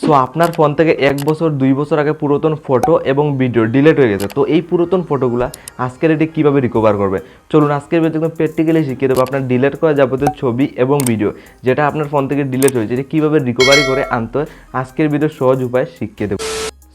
So আপনার phone থেকে এক বছর, দুই বছর আগে পুরাতন ফটো এবং ভিডিও ডিলেট হয়ে গেছে। তো এই পুরাতন ফটোগুলো আজকের এটি কীভাবে রিকভার করবে? চলুন আজকের ভিডিও একদম প্র্যাকটিক্যালি শিখিয়ে দেবো আপনার ডিলেট করা যাবতীয় ছবি এবং ভিডিও যেটা আপনার ফোন থেকে ডিলেট হয়েছে এটা কীভাবে রিকভারি করে আনতে আজকের ভিডিও সহজ উপায় শিখিয়ে দেবো।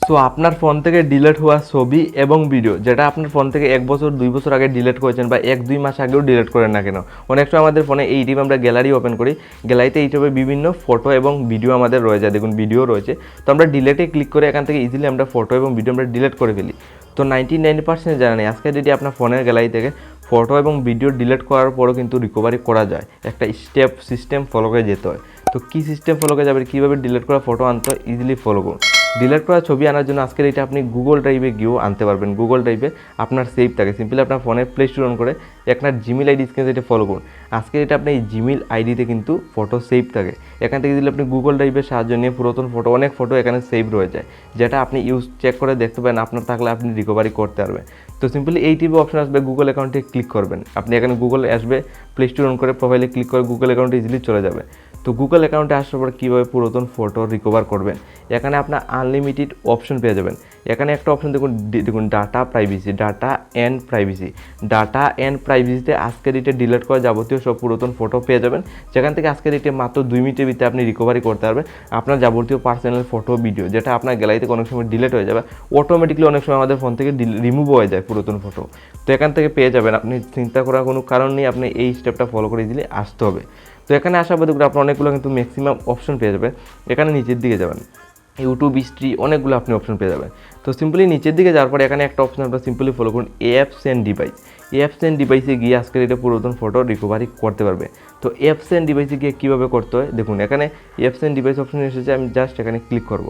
সো আপনার ফোন থেকে ডিলেট হওয়া ছবি এবং ভিডিও যেটা আপনার ফোন থেকে এক বছর, দুই বছর আগে ডিলেট করেছেন বা এক, দুই মাস আগেও ডিলেট করেন না কেন? অনেক সময় আমাদের ফোনে এই টিপ আমরা গ্যালারি ওপেন করি। গ্যালারিতে এই টাইপের বিভিন্ন ফটো এবং ভিডিও আমাদের রয়ে যায় দেখুন ভিডিও রয়েছে। তো আমরা ডিলেটে ক্লিক করে এখান থেকে ইজিলি আমরা ফটো এবং ভিডিও আমরা ডিলিট করে ফেলি। তো নাইনটি নাইন পার্সেন্ট জানা নেই। আজকে যদি আপনার ফোনের গ্যালারি থেকে ফটো এবং ভিডিও ডিলিট করার পরও কিন্তু রিকভারি করা যায়। একটা স্টেপ সিস্টেম ফলো করে যেতে হয়। তো কী সিস্টেম ফলো করে যাবে? কীভাবে ডিলিট করা ফটো আনতে ইজিলি ফলো করুন। ডিলিট করা ছবি আনার জন্য আজকের এটা আপনি গুগল ড্রাইভে গিয়েও আনতে পারবেন। গুগল ড্রাইভে আপনার সেভ থাকে। সিম্পলি আপনার ফোনে প্লে স্টোর অন করে আপনার জিমেল আইডি স্ক্রিনে এটা ফলো করুন। আজকে এটা আপনি এই জিমেল আইডিতে কিন্তু ফটো সেভ থাকে। এখান থেকে যদি আপনি গুগল ড্রাইভের সাহায্য নিয়ে পুরাতন ফটো অনেক ফটো এখানে সেভ রয়ে যায়। যেটা আপনি ইউজ চেক করে দেখতে পারেন, আপনার থাকলে আপনি রিকভারি করতে পারবেন। তো সিম্পলি এই টিভি অপশন আসবে গুগল অ্যাকাউন্টে ক্লিক করবেন। আপনি এখানে গুগল আসবে প্লে স্টোর অন করে প্রোফাইলে ক্লিক করে গুগল অ্যাকাউন্টে ইজিলি চলে যাবে। তো গুগল অ্যাকাউন্টে আসার পর কীভাবে পুরাতন ফটো রিকভার করবেন? এখানে আপনার আনলিমিটেড অপশন পেয়ে যাবেন। এখানে একটা অপশন দেখুন দেখুন data privacy data and privacy data and প্রাইভেসিতে আজকের ডেটে ডিলিট করা যাবতীয় সব পুরাতন ফটো পেয়ে যাবেন। যেখান থেকে আজকের ডেটে মাত্র দুই মিনিটের ভিতরে আপনি রিকভারি করতে পারবেন। আপনার যাবতীয় পার্সোনাল ফটো ভিডিও যেটা আপনার গ্যালারি থেকে অনেক সময় ডিলিট হয়ে যাবে। অটোমেটিকলি অনেক সময় আমাদের ফোন থেকে রিমুভ হয়ে যায় পুরাতন ফটো তো এখান থেকে পেয়ে যাবেন। আপনি চিন্তা করার কোনো কারণ নেই, আপনি এই স্টেপটা ফলো করে দিলে আসতে হবে। তো এখানে আসার পর দেখুন আপনার অনেকগুলো কিন্তু ম্যাক্সিমাম অপশন পেয়ে যাবেন। এখানে নিচের দিকে যাবেন। ইউটিউব হিস্ট্রি অনেকগুলো আপনি অপশন পেয়ে যাবেন। তো সিম্পলি নিচের দিকে যাওয়ার পরে এখানে একটা অপশন আপনার সিম্পলি ফলো করুন apps and device apps and ডিভাইসে গিয়ে আজকের এটা পুরাতন ফটো রিকভারি করতে পারবে। তো অ্যাপস অ্যান্ড ডিভাইসে গিয়ে কীভাবে করতে হয়? দেখুন, এখানে অ্যাপস অ্যান্ড ডিভাইস অপশন এসেছে, আমি জাস্ট এখানে ক্লিক করব।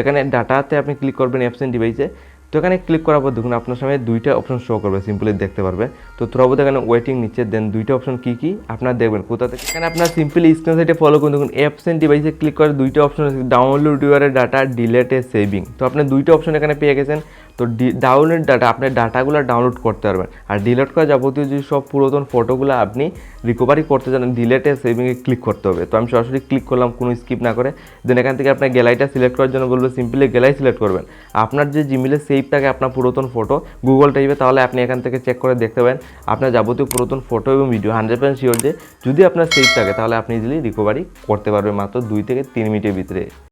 এখানে ডাটাতে আপনি ক্লিক করবেন অ্যাপস অ্যান্ড ডিভাইসে তো এখানে ক্লিক করার পর দেখুন আপনার সামনে দুইটা অপশন শো করবে সিম্পলি দেখতে পারবে। তো থ্রোবত এখানে ওয়েটিং নিচ্ছে দেন দুইটা অপশন কী কী? আপনার দেখবেন কোথা থেকে? এখানে আপনার সিম্পলি স্ক্রিন সাইটে ফলো করুন। দেখুন অ্যাপস অ্যান্ড ডিভাইসে ক্লিক করে দুইটা অপশন আছে ডাউনলোড ইউয়ারের ডাটা ডিলেটে সেভিং তো আপনি দুইটা অপশন এখানে পেয়ে গেছেন। তো ডি ডাউনলোড ডাটা আপনার ডাটাগুলো ডাউনলোড করতে পারবেন। আর ডিলেট করা যাবতীয় যে সব পুরাতন ফটোগুলো আপনি রিকভারি করতে জানেন ডিলেটে সেভিংয়ে ক্লিক করতে হবে। তো আমি সরাসরি ক্লিক করলাম, কোনো স্কিপ না করে। দেন এখান থেকে আপনার গ্যালারিটা সিলেক্ট করার জন্য বলব সিম্পলি গ্যালারি সিলেক্ট করবেন। আপনার যে জিমেলে সেভ থাকে, আপনার পুরাতন ফটো গুগল টাইপে তাহলে আপনি এখান থেকে চেক করে দেখতে পাবেন আপনার যাবতীয় পুরাতন ফটো এবং ভিডিও হান্ড্রেড পার্সেন্ট শিওর যে যদি আপনার সেভ থাকে, তাহলে আপনি ইজিলি রিকভারি করতে পারবেন মাত্র দুই থেকে তিন মিনিটের ভিতরে।